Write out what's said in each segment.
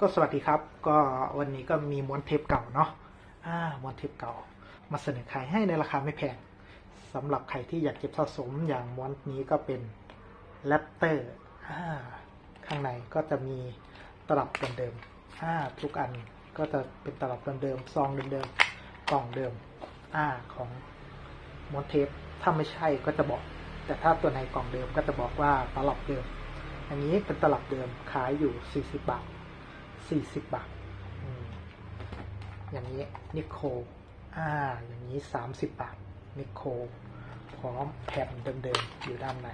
ก็สวัสดีครับ ก็วันนี้ก็มีม้วนเทปเก่าเนาะอ่าม้วนเทปเก่า มาเสนอขายให้ในราคาไม่แพงสำหรับใครที่อยากเก็บสะสมอย่างม้วนนี้ก็เป็นแรปเตอร์อ่าข้างในก็จะมีตลับเดิมๆอ่าทุกอันก็จะเป็นตลับเดิมๆซองเดิมๆกล่องเดิมอ่าของม้วนเทปถ้าไม่ใช่ก็จะบอก แต่ถ้าตัวในกล่องเดิมก็จะบอกว่าตลับเดิม อันนี้เป็นตลับเดิมขายอยู่ 40 บาท 40บาทอย่างนี้นิโคอ่าอย่างนี้30บาทนิโคพร้อมแผ่นเดิมๆอยู่ด้านใน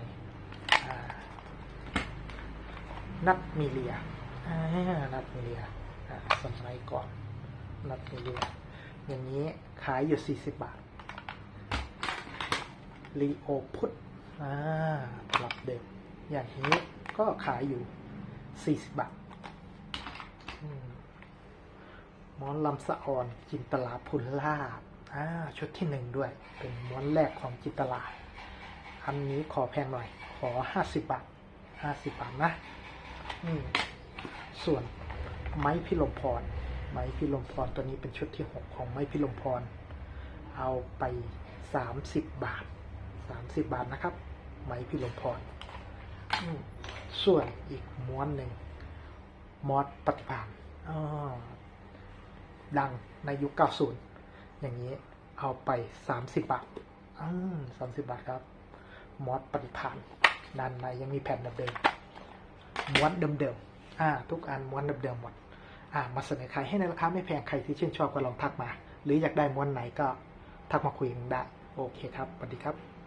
นัดมิเลียอ่านัดมิเลียอ่าสมัยก่อนนัดมิเลียอย่างนี้ขายอยู่ 40 บาทลีโอพุทอ่าปรับเดิมอย่างนี้ก็ขายอยู่ 40 บาทอืม ม้อนลำสะออนจินตลาพุนลาบอ่าชุดที่หนึ่งด้วย เป็นม้วนแรกของจินตลา อันนี้ขอแพงหน่อย ขอ50บบาท50บบาทนะอืมส่วนไม้พิลมพร ไม้พิลมพรตัวนี้เป็นชุดที่6ของไม้พิลมพร เอาไป30บบาท30บบาทนะครับ ไม้พิลมพรส่วนอีกม้วนหนึ่งมอสปฏิภาณอ๋อ ดังในยุค 90 อย่างนี้เอาไป 30 บาทอืม30บาทครับ มอสปฏิภาณด้านในยังมีแผ่นเดิมๆม้วนเดิมๆอ่า ทุกอันม้วนเดิมๆหมด อ่า มาเสนอขายให้ในราคาไม่แพงใครที่ชื่นชอบก็ลองทักมา หรืออยากได้ม้วนไหนก็ทักมาคุยกันได้ โอเคครับสวัสดีครับ